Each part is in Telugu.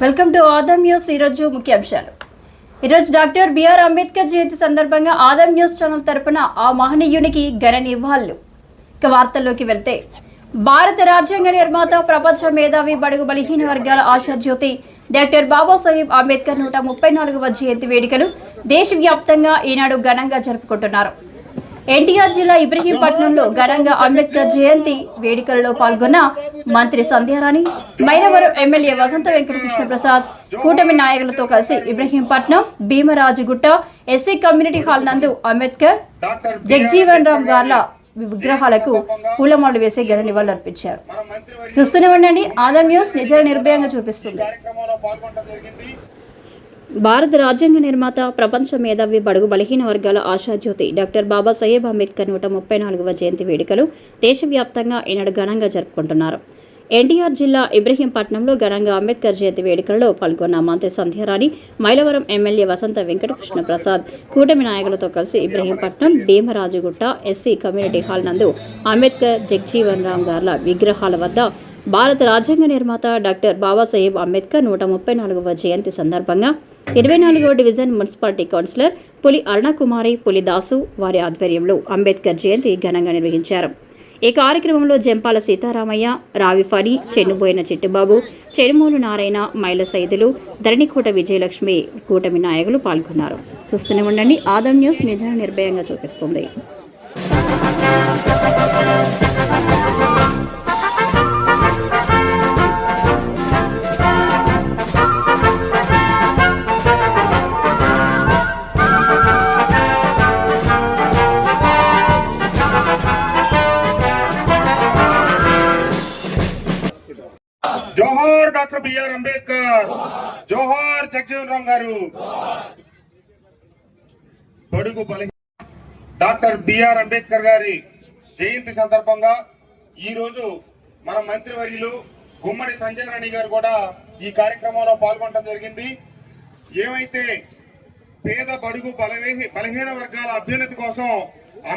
Welcome to Adam news. ఈరోజు ముఖ్యాంశాలు. ఈరోజు డాక్టర్ బిఆర్ అంబేద్కర్ జయంతి సందర్భంగా ఆదమ్ న్యూస్ ఛానల్ తరపున ఆ మహనీయునికి ఘన నివాళులు. ఇక వార్తల్లోకి వెళ్తే భారత రాజ్యాంగ నిర్మాత ప్రపంచ మేధావి బడుగు బలహీన వర్గాల ఆశాజ్యోతి డాక్టర్ బాబాసాహెబ్ అంబేద్కర్ నూట ముప్పై నాలుగవ జయంతి వేడుకలు దేశవ్యాప్తంగా ఈనాడు ఘనంగా జరుపుకుంటున్నారు. ఎన్టీఆర్ జిల్లా ఇబ్రహీంపట్నంలో ఘనంగా అంబేద్కర్ జయంతి వేడుకలలో పాల్గొన్న మంత్రి సంధ్యారాణి మైనవరం ఎమ్మెల్యే వసంత వెంకటకృష్ణ ప్రసాద్ కూటమి నాయకులతో కలిసి Ibrahimpatnam Bheemarajugutta SC community hall నందు అంబేద్కర్ జగ్జీవన్ రామ్ గార్ల విగ్రహాలకు పూలమాలు వేసి ఘన నివాళులు అర్పించారు. చూస్తూనే ఉండండి. ఆదర్ న్యూస్ నిజ నిర్భయంగా చూపిస్తుంది. భారత రాజ్యాంగ నిర్మాత ప్రపంచ మేధావి బడుగు బలహీన వర్గాల ఆశాజ్యోతి డాక్టర్ బాబాసాహెబ్ అంబేద్కర్ నూట ముప్పై నాలుగవ జయంతి వేడుకలు దేశవ్యాప్తంగా ఈనాడు ఘనంగా జరుపుకుంటున్నారు. ఎన్టీఆర్ జిల్లా ఇబ్రహీంపట్నంలో ఘనంగా అంబేద్కర్ జయంతి వేడుకలలో పాల్గొన్న మంత్రి సంధ్యారాణి మైలవరం ఎమ్మెల్యే వసంత వెంకటకృష్ణ ప్రసాద్ కూటమి నాయకులతో కలిసి Ibrahimpatnam Bheemarajugutta SC community hall నందు అంబేద్కర్ జగ్జీవన్ రామ్ గార్ల విగ్రహాల వద్ద భారత రాజ్యాంగ నిర్మాత డాక్టర్ బాబాసాహెబ్ అంబేద్కర్ నూట ముప్పై నాలుగవ జయంతి సందర్భంగా ఇరవై నాలుగవ డివిజన్ మున్సిపాలిటీ కౌన్సిలర్ పులి అరుణకుమారి పులి దాసు వారి ఆధ్వర్యంలో అంబేద్కర్ జయంతి ఘనంగా నిర్వహించారు. ఈ కార్యక్రమంలో జంపాల సీతారామయ్య రావి ఫణి చెన్నుబోయిన చిట్టుబాబు చెరుమూలు నారాయణ మైల సైదులు ధరణికోట విజయలక్ష్మి కూటమి నాయకులు పాల్గొన్నారు. చూస్తూనే ఉండండి. ఆదం న్యూస్ నిజాన్ని నిర్భయంగా చూపిస్తుంది. జోహార్ డాక్టర్ బిఆర్ అంబేద్కర్. జోహార్ జగజీవన్ రామ్ గారు. బడుగు బలి డాక్టర్ బిఆర్ అంబేద్కర్ గారి జయంతి సందర్భంగా ఈ రోజు మన మంత్రివర్యులు గుమ్మడి సంజయ్ రాణి గారు కూడా ఈ కార్యక్రమంలో పాల్గొనడం జరిగింది. ఏమైతే పేద బడుగు బలవేహి బలహీన వర్గాల అభ్యున్నతి కోసం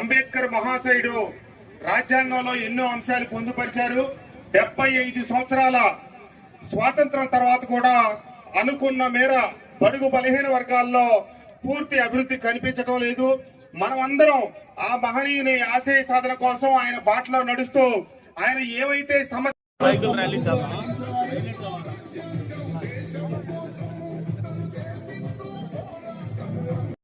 అంబేద్కర్ మహాశయుడు రాజ్యాంగంలో ఎన్నో అంశాలు పొందుపరిచారు. డెబ్బై ఐదు సంవత్సరాల స్వాతంత్రం తర్వాత కూడా అనుకున్న మేర బడుగు బలహీన వర్గాల్లో పూర్తి అభివృద్ధి కనిపించడం లేదు. మనమందరం ఆ మహనీయుని ఆశయ సాధన కోసం ఆయన బాటలో నడుస్తూ ఆయన ఏవైతే సమస్య